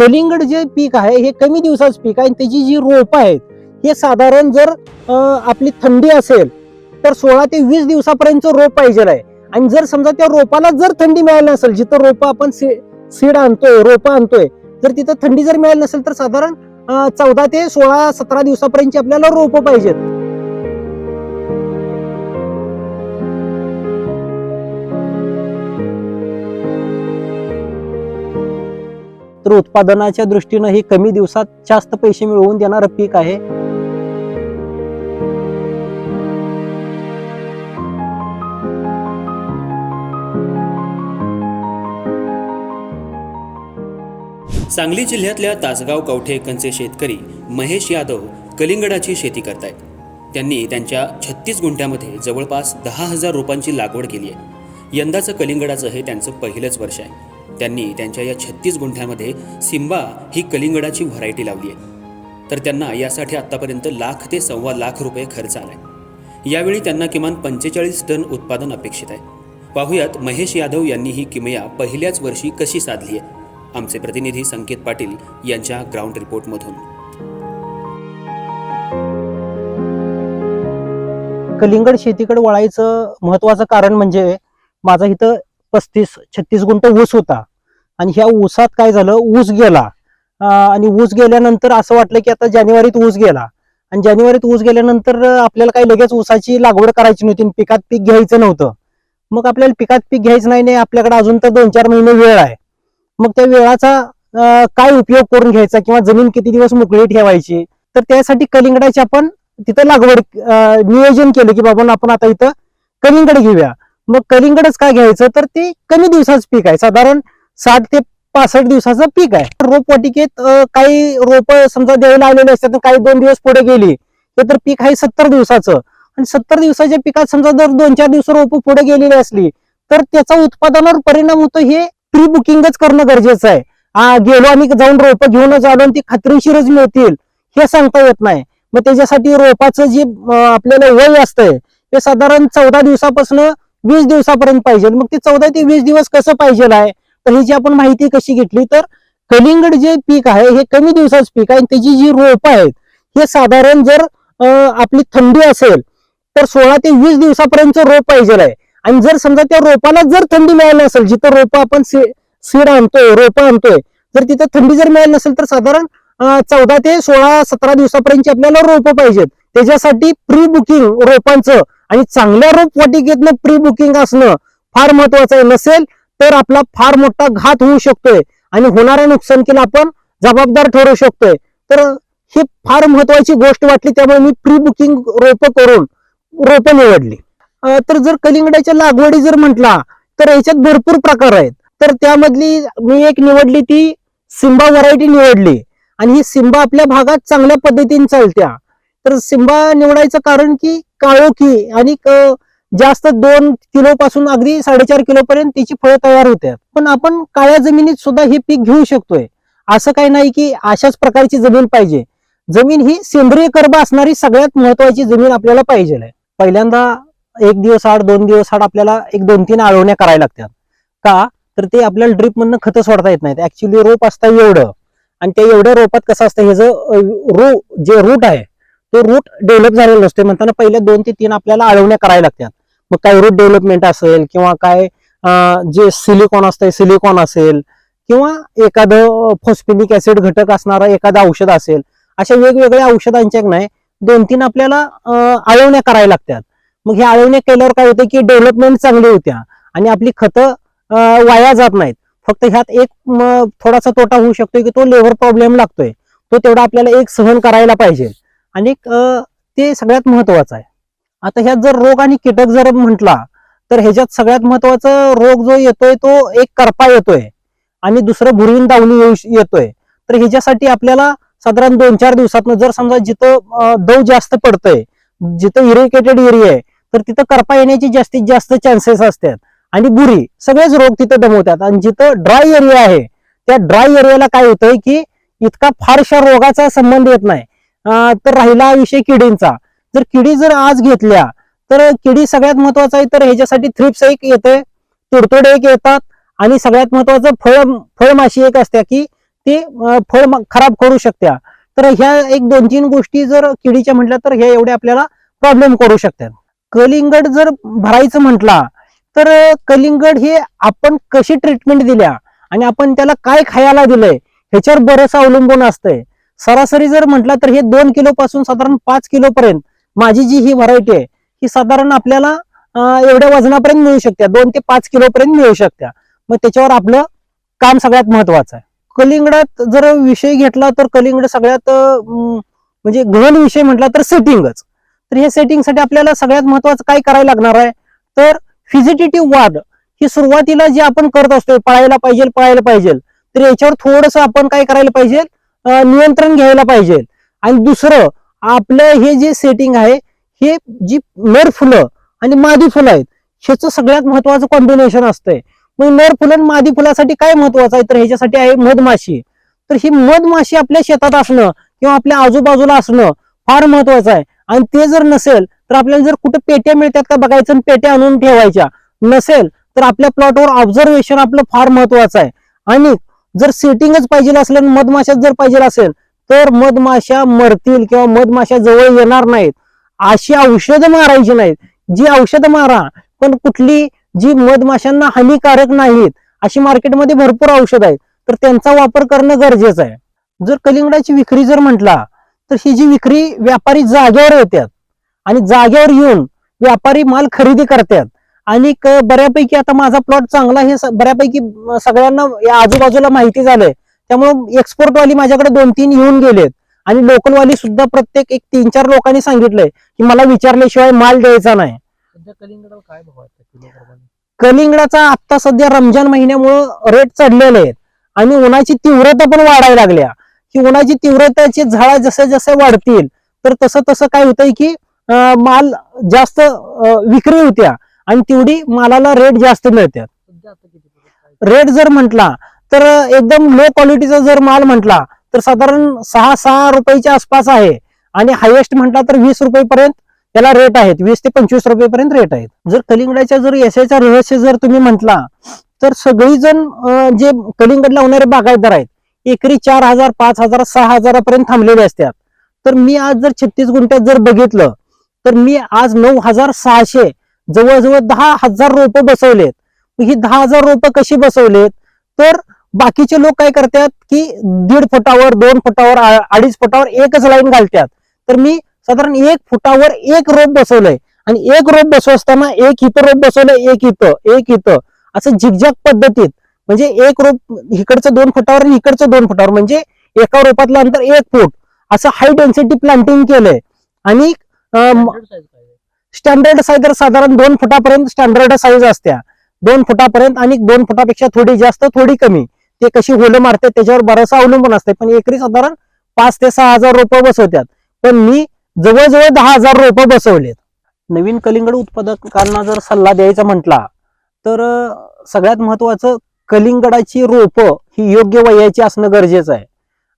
कलिंगड जे पीक आहे हे कमी दिवसाचं पीक आहे आणि त्याची जी रोपं आहेत हे साधारण जर आपली थंडी असेल तर सोळा ते वीस दिवसापर्यंत रोप पाहिजे आहे. आणि जर समजा त्या रोपाला जर थंडी मिळाली नसेल जिथं रोपं आपण सीड आणतोय रोपं आणतोय जर तिथं थंडी जर मिळाली नसेल तर साधारण चौदा ते सोळा सतरा दिवसापर्यंत आपल्याला रोपं पाहिजेत. तर उत्पादनाच्या दृष्टीनं हे कमी दिवसात जास्त पैसे मिळवून देणारं पीक आहे. सांगली जिल्ह्यातल्या तासगाव कवठे एकनचे शेतकरी महेश यादव कलिंगडाची शेती करतायत. त्यांनी त्यांच्या छत्तीस गुंठ्यामध्ये जवळपास दहा हजार रोपांची लागवड केली आहे. यंदाचं कलिंगडाचं हे त्यांचं पहिलंच वर्ष आहे. त्यांनी त्यांच्या या छत्तीस गुंठ्यामध्ये सिम्बा ही कलिंगडाची व्हरायटी लावली आहे. तर त्यांना यासाठी आत्तापर्यंत लाख ते सव्वा लाख रुपये खर्च आलाय. यावेळी त्यांना किमान पंचेचाळीस टन उत्पादन अपेक्षित आहे. पाहुयात महेश यादव यांनी ही किमया पहिल्याच वर्षी कशी साधली आहे? आमचे प्रतिनिधी संकेत पाटील यांच्या ग्राउंड रिपोर्टमधून. कलिंगड शेतीकडे वळायचं महत्वाचं कारण म्हणजे माझा इथं पस्तीस छत्तीस गुंठ ऊस होता. आणि ह्या ऊसात काय झालं? ऊस गेला. आणि ऊस गेल्यानंतर असं वाटलं की आता जानेवारीत ऊस गेला. आणि जानेवारीत ऊस गेल्यानंतर आपल्याला काही लगेच ऊसाची लागवड करायची नव्हती पिकात पीक घ्यायचं नव्हतं. मग आपल्याला पिकात पीक घ्यायचं नाही नाही आपल्याकडे अजून तर दोन चार महिने वेळ आहे. मग त्या वेळाचा काय उपयोग करून घ्यायचा किंवा जमीन किती दिवस मोकळी ठेवायची? तर त्यासाठी कलिंगडाची आपण तिथं लागवड नियोजन केलं की बाबा आपण आता इथं कलिंगड घेऊया. मग कलिंगडच काय घ्यायचं? तर ते कमी दिवसाचं पीक आहे. साधारण साठ ते पासष्ट दिवसाचं पीक आहे. रोपवाटिकेत काही रोप समजा द्यायला आलेले असतात काही दोन दिवस पुढे गेली हे तर पीक आहे सत्तर दिवसाचं. आणि सत्तर दिवसाच्या पिकात समजा जर दोन चार दिवस रोप पुढे गेलेली असली तर त्याचा उत्पादनावर परिणाम होतो हे प्री बुकिंगच करणं गरजेचं आहे. गेलो आणि जाऊन रोप घेऊनच आलो आणि ती खात्रीशीरच मिळतील हे सांगता येत नाही. मग त्याच्यासाठी रोपाचं जे आपल्याला वय असतंय ते साधारण चौदा दिवसापासून वीस दिवसापर्यंत पाहिजे. मग ते चौदा ते वीस दिवस कसं पाहिजे आहे? तर ह्याची आपण माहिती कशी घेतली तर कलिंगड जे पीक आहे हे कमी दिवसाचं पीक आहे. आणि त्याची जी रोप आहेत हे साधारण जर आपली थंडी असेल तर सोळा ते वीस दिवसापर्यंत रोप पाहिजे आहे. आणि जर समजा त्या रोपाला जर थंडी मिळाली नसेल जिथं रोप आपण सीड आणतोय रोप आणतोय जर तिथं थंडी जर मिळाली नसेल तर साधारण चौदा ते सोळा सतरा दिवसापर्यंत आपल्याला रोप पाहिजेत. त्याच्यासाठी प्री बुकिंग रोपांचं आणि चांगल्या रोप वाटिकेतनं प्री बुकिंग असणं फार महत्वाचं आहे. नसेल तर आपला फार मोठा घात होऊ शकतोय आणि होणाऱ्या नुकसानकीला आपण जबाबदार ठरू शकतोय. तर ही फार महत्वाची गोष्ट वाटली त्यामुळे मी प्री बुकिंग रोप करून रोप निवडली. तर जर कलिंगडाच्या लागवडी जर म्हटला तर याच्यात भरपूर प्रकार आहेत. तर त्यामधली मी एक निवडली ती सिंबा व्हरायटी निवडली. आणि ही सिंबा आपल्या भागात चांगल्या पद्धतीने चालत्या. तर सिंबा निवडायचं कारण की काळोखी आणि जास्त दोन किलो पासून अगदी साडेचार किलो पर्यंत तिची फळं तयार होतात पण आपण काळ्या जमिनीत सुद्धा हे पीक घेऊ शकतोय. असं काही नाही की अशाच प्रकारची जमीन पाहिजे. जमीन ही सेंद्रिय कर्ब असणारी सगळ्यात महत्वाची जमीन आपल्याला पाहिजे आहे. पहिल्यांदा एक दिवस आड दोन दिवस आड आपल्याला एक दोन तीन आळवण्या करायला लागतात. का? तर ते आपल्याला ड्रीप मधनं खतं सोडता येत नाहीत. ऍक्च्युली रोप असतं एवढं. आणि त्या एवढ्या रोपात कसं असतं हे जो रो जे रूट आहे तो रूट डेव्हलप झालेला नसतो म्हणताना पहिल्या दोन ते तीन आपल्याला आळवण्या करायला लागतात. मग काय रूट डेव्हलपमेंट असेल किंवा काय जे सिलिकॉन असतंय सिलिकॉन असेल किंवा एखादं फॉस्पिनिक ऍसिड घटक असणारं एखादं औषध असेल अशा वेगवेगळ्या औषधांच्या नाही दोन तीन आपल्याला आळवण्या करायला लागतात. मग ह्या आळवण्या केल्यावर काय होतं की डेव्हलपमेंट चांगली होत्या आणि आपली खतं वाया जात नाहीत. फक्त ह्यात एक थोडासा तोटा होऊ शकतो की तो लेबर प्रॉब्लेम लागतोय. तो तेवढा आपल्याला एक सहन करायला पाहिजे. आणि ते सगळ्यात महत्वाचं आहे. आता ह्यात जर रोग आणि कीटक जर म्हटला तर ह्याच्यात सगळ्यात महत्त्वाचा रोग जो येतोय तो एक करपा येतोय आणि दुसरं भुरवीन दावणी येऊ येतोय. तर ह्याच्यासाठी आपल्याला साधारण दोन चार दिवसात जर समजा जिथं दव जास्त पडतंय जिथं इरिकेटेड एरिया आहे तर तिथं करपा येण्याची जास्तीत जास्त चान्सेस असतात. आणि बुरी सगळेच रोग तिथं दमवतात. आणि जिथं ड्राय एरिया आहे त्या ड्राय एरियाला काय होतंय की इतका फारशा रोगाचा संबंध येत नाही. तर राहिला विषय किडींचा. जर किडी जर आज घेतल्या तर किडी सगळ्यात महत्वाचं आहे तर ह्याच्यासाठी थ्रिप्स एक येते तुडतुडे एक येतात आणि सगळ्यात महत्वाचं फळ फळमाशी एक असते की ती फळ खराब करू शकत्या. तर ह्या एक दोन तीन गोष्टी जर किडीच्या म्हटल्या तर ह्या एवढ्या आपल्याला प्रॉब्लेम करू शकतात कलिंगड जर भरायचं म्हटला तर कलिंगड हे आपण कशी ट्रीटमेंट दिल्या आणि आपण त्याला काय खायला दिलंय ह्याच्यावर बरंच अवलंबून असतंय. सरासरी जर म्हटलं तर हे दोन किलो पासून साधारण पाच किलो पर्यंत माझी जी ही व्हरायटी आहे ही साधारण आपल्याला एवढ्या वजनापर्यंत मिळू शकते. दोन ते पाच किलोपर्यंत मिळू शकत्या मग त्याच्यावर आपलं काम सगळ्यात महत्वाचं आहे. कलिंगडात जर विषय घेतला तर कलिंगड सगळ्यात म्हणजे गहन विषय म्हटला तर सेटिंगच तर हे सेटिंगसाठी आपल्याला सगळ्यात महत्वाचं काय करायला लागणार आहे? तर फिजिटेटिव्ह वाढ ही सुरुवातीला जे आपण करत असतो पळायला पाहिजे पळायला पाहिजे. तर याच्यावर थोडस आपण काय करायला पाहिजे? नियंत्रण घ्यायला पाहिजे. आणि दुसरं आपलं हे जे सेटिंग आहे हे जी नर फुलं आणि मादी फुलं आहेत ह्याचं सगळ्यात महत्वाचं कॉम्बिनेशन असतंय. मग नर फुलं आणि मादी फुलासाठी काय महत्वाचं आहे? तर ह्याच्यासाठी आहे मधमाशी. तर ही मधमाशी आपल्या शेतात असणं किंवा आपल्या आजूबाजूला असणं फार महत्वाचं आहे. आणि ते जर नसेल तर आपल्याला जर कुठे पेट्या मिळतात का बघायचं आणि पेट्या आणून ठेवायच्या नसेल तर आपल्या प्लॉटवर ऑब्झर्वेशन आपलं फार महत्वाचं आहे. आणि जर सेटिंगच पाहिजे असेल आणि मधमाशाच जर पाहिजे असेल तर मधमाशा मरतील किंवा मधमाशा जवळ येणार नाहीत अशी औषधं मारायची नाहीत. जी औषधं मारा पण कुठली जी मधमाशांना हानिकारक नाहीत अशी मार्केटमध्ये भरपूर औषध आहेत. तर त्यांचा वापर करणं गरजेचं आहे. जर कलिंगडाची विक्री जर म्हटला तर ही जी विक्री व्यापारी जागेवर येतात आणि जागेवर येऊन व्यापारी माल खरेदी करतात. आणि बऱ्यापैकी आता माझा प्लॉट चांगला हे बऱ्यापैकी सगळ्यांना या आजूबाजूला माहिती झालंय. त्यामुळे एक्सपोर्ट वाली माझ्याकडे दोन तीन येऊन गेलेत. आणि लोकल वाली सुद्धा प्रत्येक एक तीन चार लोकांनी सांगितलंय की मला विचारल्याशिवाय माल द्यायचा नाही. कलिंगडाचा आता सध्या रमजान महिन्यामुळं रेट चढलेले आहेत. आणि उन्हाची तीव्रता पण वाढायला लागल्या. की उन्हाची तीव्रताची झाडा जसे जसे वाढतील तर तसं तसं काय होतंय की अं, माल जास्त विक्री होत्या. आणि तेवढी मालाला रेट जास्त मिळतात आहे? रेट जर म्हटला तर एकदम लो क्वालिटीचा जर माल म्हटला तर साधारण सहा सहा रुपयाच्या आसपास आहे. आणि हायेस्ट म्हटला तर वीस रुपयेपर्यंत त्याला रेट आहेत. वीस ते पंचवीस रुपयेपर्यंत रेट आहेत. जर कलिंगडाच्या जर यशाचा रहस्य जर तुम्ही म्हटला तर सगळीजण जे कलिंगड लावणारे बागायतदार आहेत एकरी चार हजार पाच हजार सहा हजारापर्यंत थांबलेले असतात. तर मी आज जर छत्तीस गुंठ्यात जर बघितलं तर मी आज नऊ हजार सहाशे जवळजवळ दहा हजार रोपं बसवलेत. ही दहा हजार रोपं कशी बसवलेत? तर बाकीचे लोक काय करतात की दीड फुटावर दोन फुटावर अडीच फुटावर एकच लाईन घालतात. तर मी साधारण एक फुटावर एक रोप बसवलंय. आणि एक रोप बसव असताना एक इथं रोप बसवलंय एक इथं एक इथं. असं झिकझॅक पद्धतीत. म्हणजे एक रोप इकडचं दोन फुटावर आणि इकडचं दोन फुटावर. म्हणजे एका रोपातलं अंतर एक फूट. असं हाय डेन्सिटी प्लांटिंग केलंय. आणि? स्टँडर्ड साईज तर साधारण दोन फुटापर्यंत स्टँडर्ड साईज असत्या. दोन फुटापर्यंत आणि दोन फुटापेक्षा थोडी जास्त थोडी कमी. ते कशी होलं मारतात त्याच्यावर बरंच अवलंबून असते पण एकरी साधारण पाच ते सहा हजार रोपं बसवतात पण मी जवळजवळ दहा हजार रोपं बसवलेत. नवीन कलिंगड उत्पादकांना जर सल्ला द्यायचा म्हटला तर सगळ्यात महत्वाचं कलिंगडाची रोपं ही योग्य वयाची असणं गरजेचं आहे.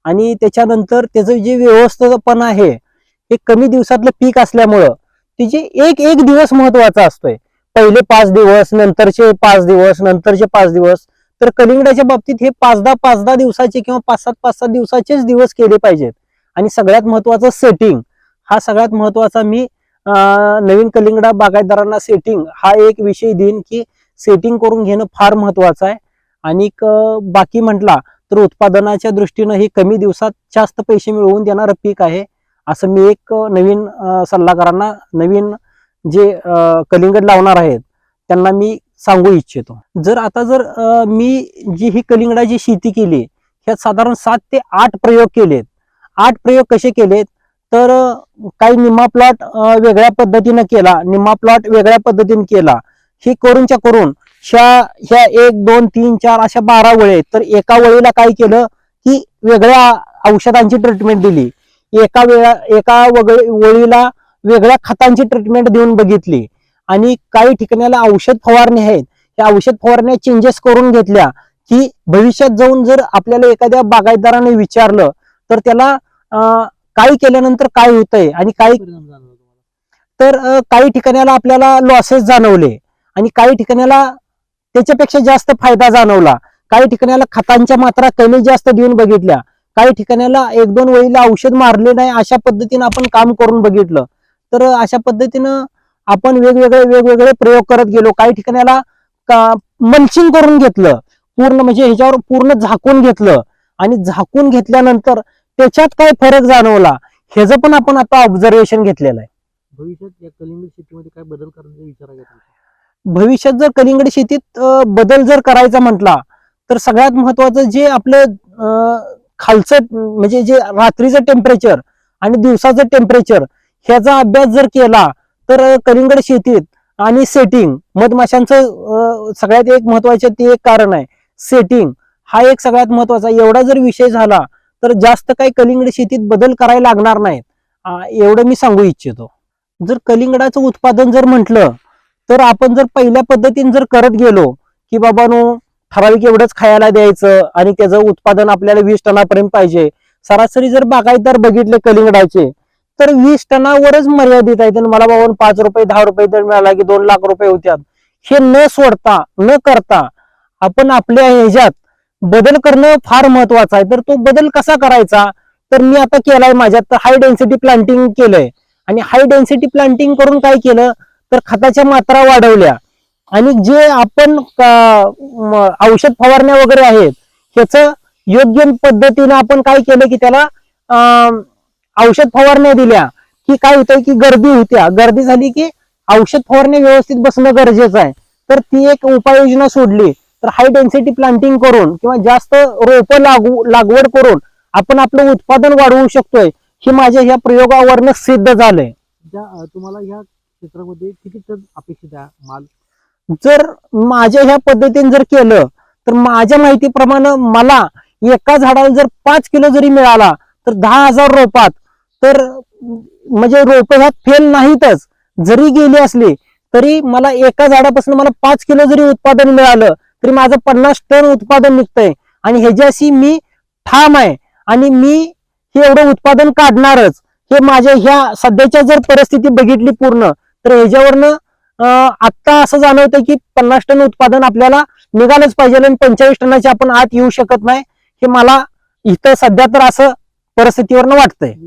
आणि त्याच्यानंतर त्याचं जे व्यवस्थापन आहे हे कमी दिवसातलं पीक असल्यामुळं तिचे एक एक दिवस महत्त्वाचा असतोय. पहिले पाच दिवस नंतरचे पाच दिवस नंतरचे पाच दिवस तर कलिंगडाच्या बाबतीत हे पाच दहा पाच दहा दिवसाचे किंवा पाच सात पाच सात दिवसाचेच दिवस केले पाहिजेत. आणि सगळ्यात महत्वाचं सेटिंग हा सगळ्यात महत्त्वाचा मी नवीन कलिंगडा बागायतदारांना सेटिंग हा एक विषय देईन की सेटिंग करून घेणं फार महत्वाचं आहे. आणि बाकी म्हटला तर उत्पादनाच्या दृष्टीनं हे कमी दिवसात जास्त पैसे मिळवून देणारं पीक आहे. असं मी एक नवीन सल्लागारांना नवीन जे कलिंगड लावणार आहेत त्यांना मी सांगू इच्छितो. जर आता जर मी जी ही कलिंगडाची शेती केली ह्यात साधारण सात ते आठ प्रयोग केलेत. आठ प्रयोग कसे केलेत? तर काही निम्मा प्लॉट वेगळ्या पद्धतीनं केला निम्मा प्लॉट वेगळ्या पद्धतीने केला. हे करूनच्या करून ह्या ह्या एक दोन तीन चार अशा बारा वळे तर एका वळीला काय केलं की वेगळ्या औषधांची ट्रीटमेंट दिली. एका वेळा एका वगळ- वळीला वेगळ्या खतांची ट्रीटमेंट देऊन बघितली. आणि काही ठिकाणाला औषध फवारणी आहेत. त्या औषध फवारण्या चेंजेस करून घेतल्या की भविष्यात जाऊन जर आपल्याला एखाद्या बागायतदाराने विचारलं तर त्याला काय केल्यानंतर काय होतंय आणि तुम्हाला? तर काही ठिकाणाला आपल्याला लॉसेस जाणवले आणि काही ठिकाणाला त्याच्यापेक्षा जास्त फायदा जाणवला. काही ठिकाणाला खतांच्या मात्रा कमी जास्त देऊन बघितल्या. काही ठिकाणाला एक दोन वेळीला औषध मारले नाही अशा पद्धतीनं आपण काम करून बघितलं. तर अशा पद्धतीनं आपण वेगवेगळे वेगवेगळे प्रयोग करत गेलो. काही ठिकाणाला मल्चिंग करून घेतलं. पूर्ण म्हणजे ह्याच्यावर पूर्ण झाकून घेतलं. आणि झाकून घेतल्यानंतर त्याच्यात काय फरक जाणवला. ह्याचं पण आपण आता ऑब्झर्वेशन घेतलेलं आहे. भविष्यात या कलिंगड शेतीमध्ये काय बदल करण्याचा विचार आहे? भविष्यात जर कलिंगड शेतीत बदल जर करायचा म्हटला तर सगळ्यात महत्वाचं जे आपलं खालचं म्हणजे जे रात्रीचं टेम्परेचर आणि दिवसाचं टेम्परेचर ह्याचा अभ्यास जर केला तर कलिंगड शेतीत आणि सेटिंग मधमाशांचं सगळ्यात एक महत्वाचं ते एक कारण आहे. सेटिंग हा एक सगळ्यात महत्त्वाचा एवढा जर विषय झाला तर जास्त काही कलिंगड शेतीत बदल करायला लागणार नाहीत. एवढं मी सांगू इच्छितो. जर कलिंगडाचं उत्पादन जर म्हटलं तर आपण जर पहिल्या पद्धतीने जर करत गेलो की बाबा नो ठराविक एवढंच खायला द्यायचं आणि त्याचं उत्पादन आपल्याला वीस टनापर्यंत पाहिजे. सरासरी जर बागायतदार बघितले कलिंगडाचे तर वीस टनावरच मर्यादित आहे तर मला बाबा पाच रुपये दहा रुपये दर मिळाला की दोन लाख रुपये होत्यात. हे न सोडता न करता आपण आपल्या ह्याच्यात बदल करणं फार महत्वाचं आहे. तर तो बदल कसा करायचा? तर मी आता केलाय माझ्यात हाय डेन्सिटी प्लांटिंग केलंय. आणि हाय डेन्सिटी प्लांटिंग करून काय केलं? तर खताच्या मात्रा वाढवल्या. आणि जे आपण औषध फवारण्या वगैरे आहेत ह्याच योग्य पद्धतीने आपण काय केलं की त्याला अं, औषध फवारण्या दिल्या की काय होतंय की गर्दी होत्या. गर्दी झाली की औषध फवारणी व्यवस्थित बसणं गरजेचं आहे. तर ती एक उपाययोजना सोडली. तर हाय डेन्सिटी प्लांटिंग करून किंवा जास्त रोपं लागू लागवड करून आपण आपलं उत्पादन वाढवू शकतोय हे माझ्या ह्या प्रयोगावरनं सिद्ध झालंय. तुम्हाला ह्या क्षेत्रामध्ये किती टन अपेक्षित आहे माल? जर माझ्या ह्या पद्धतीने जर केलं तर माझ्या माहितीप्रमाणे मला एका झाडाला जर पाच किलो जरी मिळाला तर दहा हजार रोपात तर म्हणजे रोप ह्यात फेल नाहीतच. जरी गेली असली तरी मला एका झाडापासून मला पाच किलो जरी उत्पादन मिळालं तरी माझं पन्नास टन उत्पादन निघतंय. आणि ह्याच्याशी मी ठाम आहे. आणि मी हे एवढं उत्पादन काढणारच. हे माझ्या ह्या सध्याच्या जर परिस्थिती बघितली पूर्ण तर ह्याच्यावरनं आत्ता असं जाणवतं की पन्नास टन उत्पादन आपल्याला निघालंच पाहिजे आणि पंचेचाळीस टनाच्या आपण आत येऊ शकत नाही. हे मला इथं सध्या तर असं परिस्थितीवरनं वाटतंय.